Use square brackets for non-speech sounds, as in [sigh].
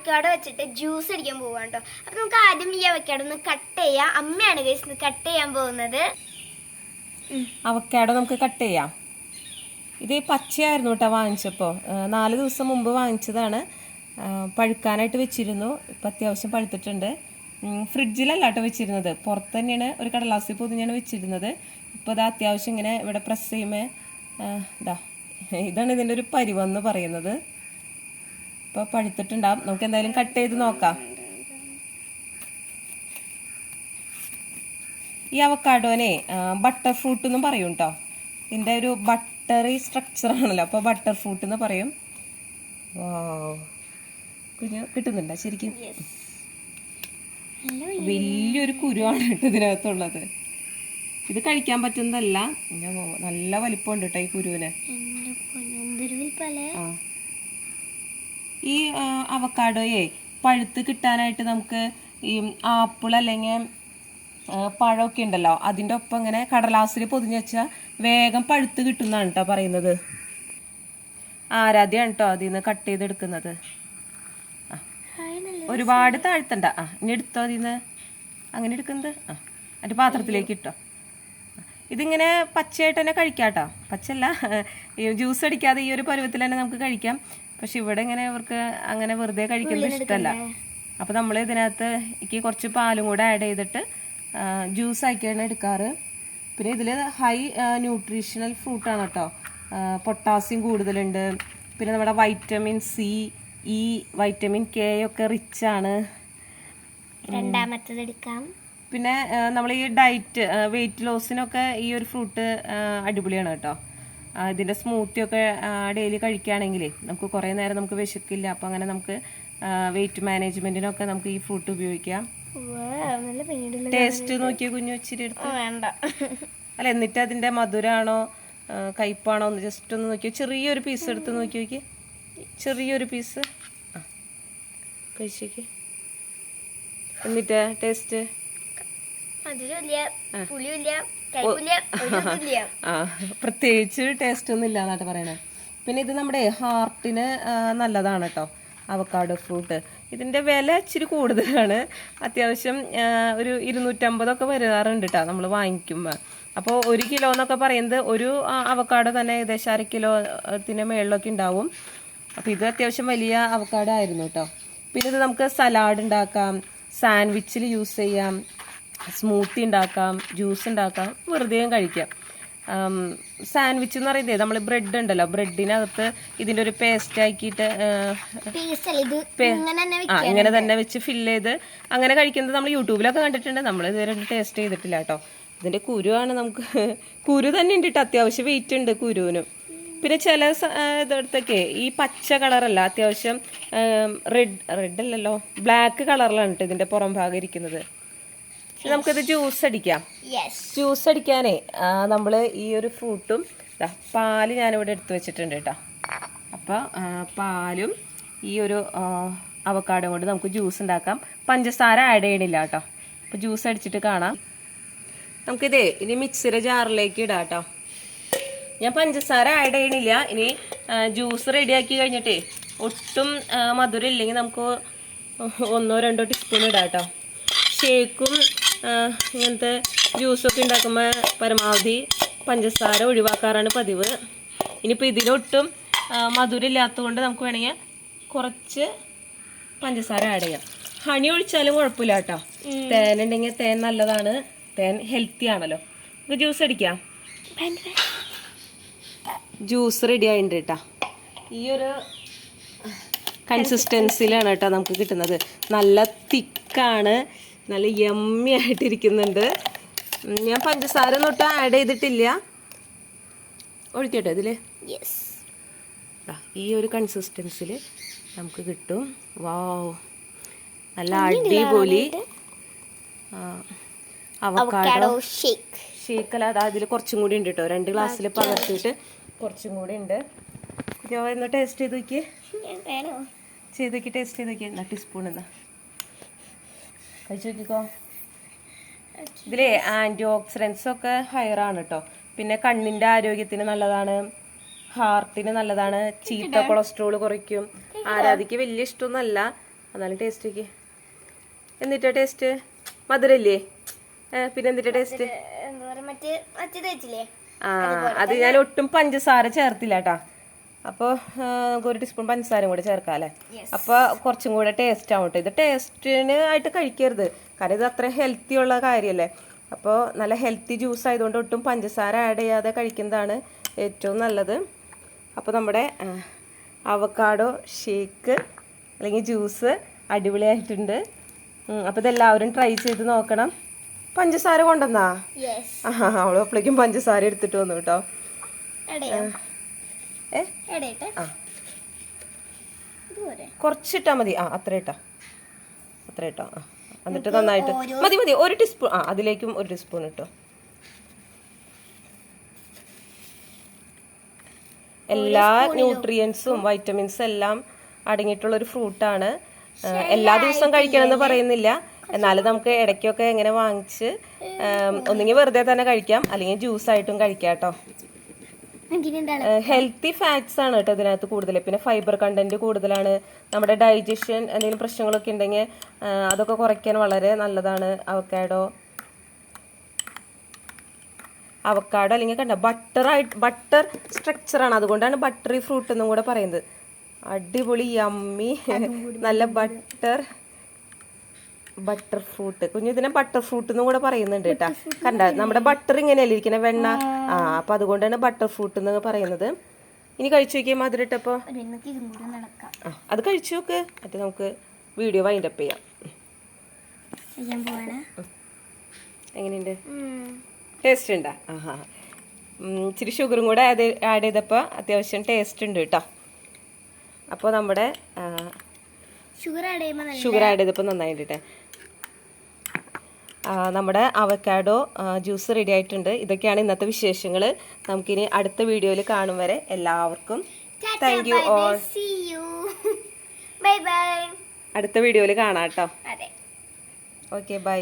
Avocado വെച്ചിട്ട് juice അടിക്കാൻ പോവാണ് കേട്ടോ അപ്പൊ നമുക്ക് ആദ്യം ഈ അവക്കാട് ഒന്ന് കട്ട് ചെയ്യാം. അമ്മയാണ് ഗൈസ് കട്ട് ചെയ്യാൻ പോകുന്നത്. അവക്കാടോ നമുക്ക് കട്ട് ചെയ്യാം. ഇത് പച്ചയായിരുന്നു കേട്ടോ വാങ്ങിച്ചപ്പോൾ നാല് ദിവസം മുമ്പ് വാങ്ങിച്ചതാണ്. പഴുക്കാനായിട്ട് വെച്ചിരുന്നു. ഇപ്പം അത്യാവശ്യം പഴുത്തിട്ടുണ്ട്. ഫ്രിഡ്ജിലല്ല കേട്ടോ വെച്ചിരുന്നത്. പുറത്ത് തന്നെയാണ് ഒരു കടലാസിൽ പൊതിഞ്ഞാണ് വെച്ചിരുന്നത്. ഇപ്പോൾ അത് അത്യാവശ്യം ഇങ്ങനെ ഇവിടെ പ്രസ് ചെയ്യുമ്പോൾ ഇതാ ഇതാണ് ഇതിന്റെ ഒരു പരിവെന്ന് പറയുന്നത്. ഇപ്പോൾ പഴുത്തിട്ടുണ്ടാവും നമുക്ക് എന്തായാലും കട്ട് ചെയ്ത് നോക്കാം. ഈ അവക്കാഡോനെ ബട്ടർ ഫ്രൂട്ട് എന്നും പറയും കേട്ടോ ഇതിന്റെ ഒരു ബട്ടറി സ്ട്രക്ചർ ആണല്ലോ. അപ്പോൾ ബട്ടർ ഫ്രൂട്ട് എന്ന് പറയും കുഞ്ഞു കിട്ടുന്നുണ്ടോ ശരിക്കും? വലിയൊരു കുരുവാണ് കേട്ടോ ഇതിനകത്തുള്ളത്. ഇത് കഴിക്കാൻ പറ്റുന്നതല്ല. നല്ല വലിപ്പമുണ്ട് കേട്ടോ ഈ കുരുവിന്. ആ. ഈ അവക്കാഡോയെ പഴുത്ത് കിട്ടാനായിട്ട് നമുക്ക് ഈ ആപ്പിൾ അല്ലെങ്കിൽ പഴമൊക്കെ ഉണ്ടല്ലോ അതിന്റെ ഒപ്പം ഇങ്ങനെ കടലാസിൽ പൊതിഞ്ഞ് വെച്ചാൽ വേഗം പഴുത്ത് കിട്ടുന്നതാണ് കേട്ടോ പറയുന്നത്. ആരാധ്യമാണ് കേട്ടോ അതിൽ നിന്ന് കട്ട് ചെയ്തെടുക്കുന്നത് ഒരുപാട് താഴ്ത്തണ്ട. ആ ഇനി എടുത്തോ അതിൽ നിന്ന് അങ്ങനെ എടുക്കുന്നത്? ആ അതിന്റെ പാത്രത്തിലേക്ക് ഇട്ടോ. ഇതിങ്ങനെ പച്ചയായിട്ട് തന്നെ കഴിക്കാം കേട്ടോ പച്ചല്ല ജ്യൂസ് അടിക്കാതെ ഈ ഒരു പരുവത്തിൽ തന്നെ നമുക്ക് കഴിക്കാം. പക്ഷെ ഇവിടെ ഇങ്ങനെ ഇവർക്ക് അങ്ങനെ വെറുതെ കഴിക്കുന്നത് ഇഷ്ടമല്ല അപ്പോൾ നമ്മൾ ഇതിനകത്ത് എനിക്ക് കുറച്ച് പാലും കൂടെ ആഡ് ചെയ്തിട്ട് ജ്യൂസ് ആക്കിയാണ് എടുക്കാറ്. പിന്നെ ഇതിൽ ഹൈ ന്യൂട്രീഷണൽ ഫ്രൂട്ടാണ് കേട്ടോ പൊട്ടാസ്യം കൂടുതലുണ്ട്. പിന്നെ നമ്മുടെ vitamin C E vitamin K ഒക്കെ റിച്ച് ആണ്. രണ്ടാമത്തത് എടുക്കാം. പിന്നെ നമ്മൾ ഈ ഡയറ്റ് വെയിറ്റ് ലോസിനൊക്കെ ഈ ഒരു ഫ്രൂട്ട് അടിപൊളിയാണ് കേട്ടോ ആ, സ്മൂത്തിയൊക്കെ സ്മൂത്തി ഒക്കെ ഡെയിലി കഴിക്കുകയാണെങ്കിൽ നമുക്ക് കുറേ നേരം നമുക്ക് വിശക്കില്ല. അപ്പോൾ അങ്ങനെ നമുക്ക് വെയിറ്റ് മാനേജ്മെന്റിനൊക്കെ നമുക്ക് ഈ ഫ്രൂട്ട് ഉപയോഗിക്കാം. ടേസ്റ്റ് നോക്കിയ കുഞ്ഞു ഇച്ചിരി എടുത്ത്? വേണ്ട. അല്ല എന്നിട്ട് അതിന്റെ മധുരമാണോ കയ്പാണോ ഒന്ന് ജസ്റ്റ് ഒന്ന് നോക്കിയോ? ചെറിയൊരു പീസ് എടുത്ത് നോക്കി നോക്കി ചെറിയൊരു പീസ് ആ കഴിച്ചേക്ക്. എന്നിട്ട് ടേസ്റ്റ് മധുരമില്ല പുളിയില്ല [laughs] ആ പ്രത്യേകിച്ച് ടേസ്റ്റ് ഒന്നും ഇല്ലാന്നാട്ട് പറയണേ. പിന്നെ ഇത് നമ്മുടെ ഹാർട്ടിന് നല്ലതാണ് കേട്ടോ അവക്കാട് ഫ്രൂട്ട് ഇതിന്റെ വില ഇച്ചിരി കൂടുതലാണ്. അത്യാവശ്യം ഒരു ഇരുന്നൂറ്റമ്പതൊക്കെ വരാറുണ്ട് കേട്ടോ നമ്മൾ വാങ്ങിക്കുമ്പോൾ അപ്പോൾ ഒരു കിലോ എന്നൊക്കെ പറയുന്നത് ഒരു അവക്കാട് തന്നെ ഏകദേശം അര കിലോത്തിന് മേളിലൊക്കെ ഉണ്ടാവും. അപ്പോൾ ഇത് അത്യാവശ്യം വലിയ അവക്കാട് ആയിരുന്നു കേട്ടോ പിന്നെ ഇത് നമുക്ക് സലാഡ് ഉണ്ടാക്കാം സാൻഡ്വിച്ചിൽ യൂസ് ചെയ്യാം. സ്മൂത്തി ഉണ്ടാക്കാം ജ്യൂസ് ഉണ്ടാക്കാം വെറുതെയും കഴിക്കാം. സാൻഡ്വിച്ച് എന്ന് പറയുന്നത് നമ്മൾ ബ്രെഡ് ഉണ്ടല്ലോ ബ്രെഡിനകത്ത് ഇതിന്റെ ഒരു പേസ്റ്റ് ആക്കിയിട്ട് ആ, ഇങ്ങനെ തന്നെ വെച്ച് ഫില്ല് ചെയ്ത് അങ്ങനെ കഴിക്കുന്നത് നമ്മൾ യൂട്യൂബിലൊക്കെ കണ്ടിട്ടുണ്ട്. നമ്മൾ ഇതുവരെ ടേസ്റ്റ് ചെയ്തിട്ടില്ല കേട്ടോ. ഇതിന്റെ കുരുവാണ് നമുക്ക്. [laughs] കുരു തന്നെ ഉണ്ട് കേട്ടോ. അത്യാവശ്യം വെയിറ്റ് ഉണ്ട് കുരുവിനും. പിന്നെ ചില ഇതെടുത്തൊക്കെ ഈ പച്ച കളറല്ല അത്യാവശ്യം റെഡ് റെഡ് അല്ലല്ലോ. ബ്ലാക്ക് കളറിലാണ് കേട്ടോ ഇതിന്റെ പുറം ഭാഗം ഇരിക്കുന്നത്. നമുക്കിത് ജ്യൂസ് അടിക്കാം. യെസ് ജ്യൂസ് അടിക്കാനേ നമ്മൾ ഈ ഒരു ഫ്രൂട്ടും പാൽ ഞാനിവിടെ എടുത്തു വെച്ചിട്ടുണ്ട് കേട്ടോ. അപ്പോൾ പാലും ഈ ഒരു അവക്കാടും കൊണ്ട് നമുക്ക് ജ്യൂസ് ഉണ്ടാക്കാം. പഞ്ചസാര ആഡ് ചെയ്യണില്ല കേട്ടോ. അപ്പോൾ ജ്യൂസ് അടിച്ചിട്ട് കാണാം. നമുക്കിതേ ഇനി മിക്സിയുടെ ജാറിലേക്ക് ഇടാം കേട്ടോ. ഞാൻ പഞ്ചസാര ആഡ് ചെയ്യണില്ല. ഇനി ജ്യൂസ് റെഡിയാക്കി കഴിഞ്ഞിട്ടേ ഒട്ടും മധുരം ഇല്ലെങ്കിൽ നമുക്ക് ഒന്നോ രണ്ടോ ടീസ്പൂൺ ഇടാം കേട്ടോ. ഷേക്കും ഇങ്ങനത്തെ ജ്യൂസൊക്കെ ഉണ്ടാക്കുമ്പോൾ പരമാവധി പഞ്ചസാര ഒഴിവാക്കാറാണ് പതിവ്. ഇനിയിപ്പോൾ ഇതിലൊട്ടും മധുരമില്ലാത്തതുകൊണ്ട് നമുക്ക് വേണമെങ്കിൽ കുറച്ച് പഞ്ചസാര ആഡ് ചെയ്യാം. ഹണി ഒഴിച്ചാലും കുഴപ്പമില്ല കേട്ടോ. തേൻ ഉണ്ടെങ്കിൽ തേൻ നല്ലതാണ്. തേൻ ഹെൽത്തി ആണല്ലോ. നമുക്ക് ജ്യൂസ് അടിക്കാം. ജ്യൂസ് റെഡി ആയിട്ടുണ്ട് കേട്ടോ. ഈ ഒരു കൺസിസ്റ്റൻസിയിലാണ് കേട്ടോ നമുക്ക് കിട്ടുന്നത്. നല്ല തിക്കാണ് നല്ല യമ്മി ആയിട്ടിരിക്കുന്നുണ്ട്. ഞാൻ പഞ്ചസാര ഒന്നും ആഡ് ചെയ്തിട്ടില്ല. ഒഴിക്കട്ടെ ഇതിൽ യെസ് ഈ ഒരു കൺസിസ്റ്റൻസിൽ നമുക്ക് കിട്ടും. വാവ് നല്ല അടിപൊളി അവക്കാടോ ഷേക്ക് ഷേക്കല അതാ അതിൽ കുറച്ചും കൂടി ഉണ്ട് കേട്ടോ രണ്ട് ഗ്ലാസ്സിൽ പകർത്തിയിട്ട് കുറച്ചും കൂടി ഉണ്ട്. ഞാൻ ഒന്ന് ടേസ്റ്റ് ചെയ്ത് നോക്കിയേ. ചെയ്ത് നോക്കി ടേസ്റ്റ് ചെയ്ത് നോക്കി എന്നാ ടീസ്പൂൺ എന്നാ കഴിച്ചു നോക്കിക്കോ. ഇതിലേ ആന്റി ഓക്സിഡൻസ് ഒക്കെ ഹയറാണ് കേട്ടോ പിന്നെ കണ്ണിന്റെ ആരോഗ്യത്തിന് നല്ലതാണ്. ഹാർട്ടിന് നല്ലതാണ്. ചീത്ത കൊളസ്ട്രോൾ കുറയ്ക്കും. ആരാധിക്ക് വലിയ ഇഷ്ടമൊന്നുമല്ല. എന്നാലും ടേസ്റ്റ് ഒക്കെ എന്നിട്ടാ ടേസ്റ്റ് മധുരല്ലേ? പിന്നെ എന്നിട്ടാ ടേസ്റ്റ് ആ അത് ഞാൻ ഒട്ടും പഞ്ചസാര ചേർത്തില്ല കേട്ടാ അപ്പോൾ ഒരു ടീസ്പൂൺ പഞ്ചസാരയും കൂടി ചേർക്കാം അല്ലേ? അപ്പോൾ കുറച്ചും കൂടെ ടേസ്റ്റ് ആവും കേട്ടോ ഇത് ടേസ്റ്റിന് ആയിട്ട് കഴിക്കരുത്. കാരണം ഇത് അത്ര ഹെൽത്തി ഉള്ള കാര്യമല്ലേ? അപ്പോൾ നല്ല ഹെൽത്തി ജ്യൂസ് ആയതുകൊണ്ട് ഒട്ടും പഞ്ചസാര ആഡ് ചെയ്യാതെ കഴിക്കുന്നതാണ് ഏറ്റവും നല്ലത്. അപ്പോൾ നമ്മുടെ അവക്കാഡോ ഷേക്ക് അല്ലെങ്കിൽ ജ്യൂസ് അടിപൊളിയായിട്ടുണ്ട്. അപ്പോൾ ഇതെല്ലാവരും ട്രൈ ചെയ്ത് നോക്കണം. പഞ്ചസാര കൊണ്ടുവന്നാ? ആ അവൾ അപ്പോഴേക്കും പഞ്ചസാര എടുത്തിട്ട് വന്നു കേട്ടോ. ഏ? എടയിട്ടെ ആ. കുറച്ചിട്ടാ മതി. ആ അത്ര ഇട്ടാ. അത്ര ഇട്ടോ. ആ. എന്നിട്ട് നന്നായിട്ട് മതി മതി. ഒരു ടീസ്പൂൺ ആ അതിലേക്കും ഒരു ടീസ്പൂൺ ഇട്ടോ. എല്ലാ ന്യൂട്രിയൻസും വൈറ്റമിൻസും എല്ലാം അടങ്ങിയിട്ടുള്ള ഒരു ഫ്രൂട്ടാണ് എല്ലാ ദിവസവും കഴിക്കണമെന്ന് പറയുന്നില്ല. എന്നാലും നമുക്ക് ഇടയ്ക്കൊക്കെ എങ്ങനെ വാങ്ങിച്ച് ഒന്നുകിൽ വെറുതെ തന്നെ കഴിക്കാം. അല്ലെങ്കിൽ ജ്യൂസായിട്ടും കഴിക്കാം കേട്ടോ. ഹെൽത്തി ഫാറ്റ്സ് ആണ് കേട്ടോ ഇതിനകത്ത് കൂടുതൽ പിന്നെ ഫൈബർ കണ്ടന്റ് കൂടുതലാണ്. നമ്മുടെ ഡൈജഷൻ എന്തെങ്കിലും പ്രശ്നങ്ങളൊക്കെ ഉണ്ടെങ്കിൽ അതൊക്കെ കുറയ്ക്കാൻ വളരെ നല്ലതാണ്. അവക്കാഡോ അവക്കാഡോ അല്ലെങ്കിൽ കണ്ട ബട്ടർ ആയിട്ട് ബട്ടർ സ്ട്രക്ചറാണ് അതുകൊണ്ടാണ് ബട്ടറി ഫ്രൂട്ട് എന്നും കൂടെ പറയുന്നത്. അടിപൊളി യമ്മി നല്ല ബട്ടർ ബട്ടർ ഫ്രൂട്ട് കുഞ്ഞു ഇതിനെ ബട്ടർ ഫ്രൂട്ട് എന്ന് കൂടെ പറയുന്നുണ്ട് കേട്ടാ. കണ്ട നമ്മുടെ ബട്ടർ ഇങ്ങനെയല്ലേ ഇരിക്കുന്ന വെണ്ണ. ആ. അപ്പൊ അതുകൊണ്ടാണ് ബട്ടർ ഫ്രൂട്ട് എന്ന് പറയുന്നത്. ഇനി കഴിച്ചു നോക്കിയേ മധുരം ഇട്ടപ്പോ ആ അത് കഴിച്ചു നോക്ക്. മറ്റേ നമുക്ക് വീഡിയോ വൈൻഡപ്പ് ചെയ്യാം. എങ്ങനെയുണ്ട്? ടേസ്റ്റ് ഉണ്ടാ? ആഹാ. ഇച്ചിരി ഷുഗറും കൂടെ ആഡ് ആഡ് ചെയ്തപ്പോൾ അത്യാവശ്യം ടേസ്റ്റ് ഉണ്ട് കേട്ടോ. അപ്പോൾ നമ്മുടെ ഷുഗർ ആഡ് ചെയ്യുമ്പോൾ ഷുഗർ ആഡ് ചെയ്തപ്പോൾ നന്നായിട്ട് നമ്മുടെ അവക്കാഡോ ജ്യൂസ് റെഡി ആയിട്ടുണ്ട്. ഇതൊക്കെയാണ് ഇന്നത്തെ വിശേഷങ്ങൾ നമുക്കിനി അടുത്ത വീഡിയോയിൽ കാണും വരെ എല്ലാവർക്കും. Thank you all bye bye അടുത്ത വീഡിയോയിൽ കാണാം കേട്ടോ. Okay bye